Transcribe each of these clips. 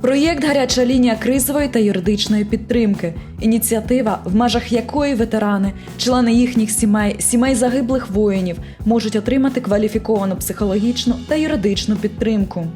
Проєкт Гаряча лінія кризової та юридичної підтримки. Ініціатива, в межах якої ветерани, члени їхніх сімей, сімей загиблих воїнів можуть отримати кваліфіковану психологічну та юридичну підтримку.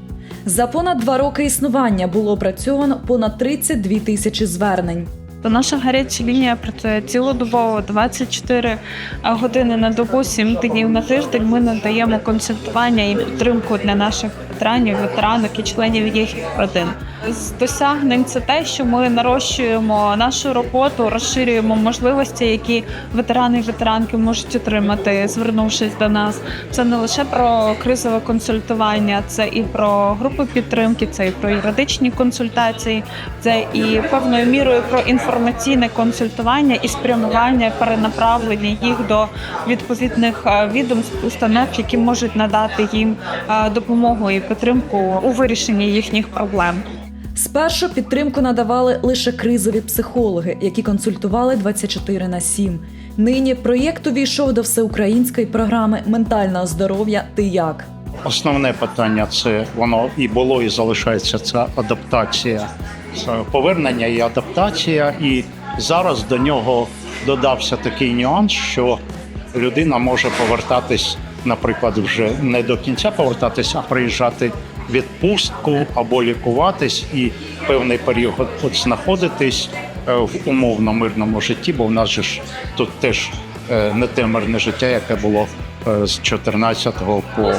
За понад два роки існування було опрацьовано понад 32 тисячі звернень. То наша гаряча лінія працює цілодобово 24 години на добу, 7 днів на тиждень. Ми надаємо консультування і підтримку для наших ветеранів, ветеранок і членів їхніх родин. З досягнень це те, що ми нарощуємо нашу роботу, розширюємо можливості, які ветерани і ветеранки можуть отримати, звернувшись до нас. Це не лише про кризове консультування, це і про групи підтримки, це і про юридичні консультації, це і певною мірою про інформаційне консультування і спрямування перенаправлення їх до відповідних е, відомств, установ, які можуть надати їм е, допомогу і підтримку у вирішенні їхніх проблем. Спершу підтримку надавали лише кризові психологи, які консультували 24 на 7. Нині проєкт увійшов до всеукраїнської програми ментального здоров'я Ти як. Основне питання це воно і було, і залишається це адаптація, повернення і адаптація. І зараз до нього додався такий нюанс, що людина може повертатись, наприклад, вже не до кінця повертатись, а приїжджати відпустку або лікуватись і певний період от знаходитись е, в умовно мирному житті, бо в нас же ж тут теж е, не те мирне життя, яке було е, з 14 по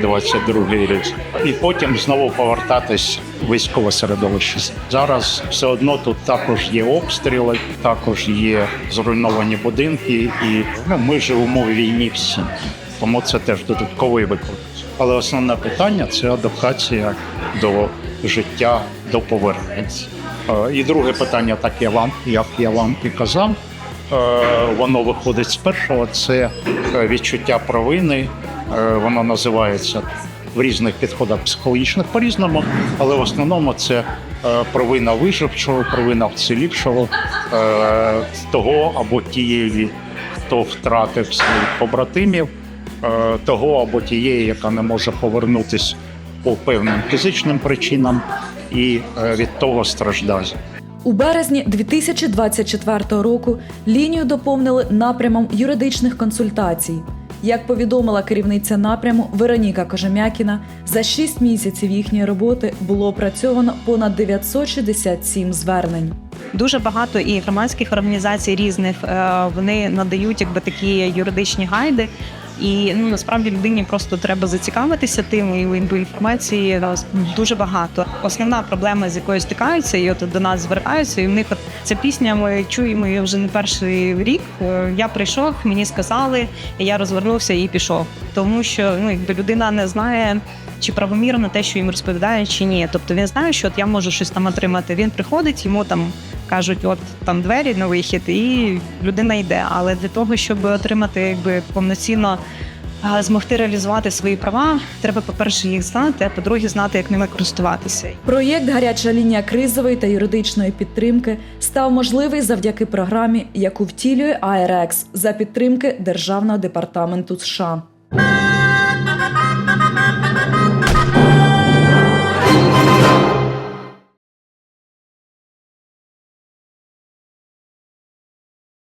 22 рік. І потім знову повертатись в військове середовище. Зараз все одно тут також є обстріли, також є зруйновані будинки, і ну, ми живемо в війні всі. Тому це теж додатковий виклик. Але основне питання це адаптація до життя, до повернення. Е, І друге питання, так я вам, як я вам і казав, е, воно виходить з першого. Це е, відчуття провини. Воно називається в різних підходах психологічних по-різному, але в основному це провина виживчого, провина вцілівшого того або тієї, хто втратив своїх побратимів, того або тієї, яка не може повернутися по певним фізичним причинам, і е, від того страждає. У березні 2024 року лінію доповнили напрямом юридичних консультацій. Як повідомила керівниця напряму Вероніка Кожем'якіна, за 6 місяців їхньої роботи було опрацьовано понад 967 звернень. Дуже багато і громадських організацій різних е, вони надають якби такі юридичні гайди. І ну насправді людині просто треба зацікавитися тим і якби, інформації дуже багато. Основна проблема, з якою стикаються, і от до нас звертаються, і в них от ця пісня. Ми чуємо її вже не перший рік. Е, Я прийшов, мені сказали, я розвернувся і пішов. Тому що ну якби людина не знає. Чи правомірно те, що їм розповідає, чи ні. Тобто він знає, що от я можу щось там отримати. Він приходить, йому там кажуть, от там двері на вихід, і людина йде. Але для того, щоб отримати якби повноцінно змогти реалізувати свої права, треба, по-перше, їх знати, а по-друге, знати, як ними користуватися. Проєкт Гаряча лінія кризової та юридичної підтримки став можливий завдяки програмі, яку втілює АРЕКС за підтримки Державного департаменту США.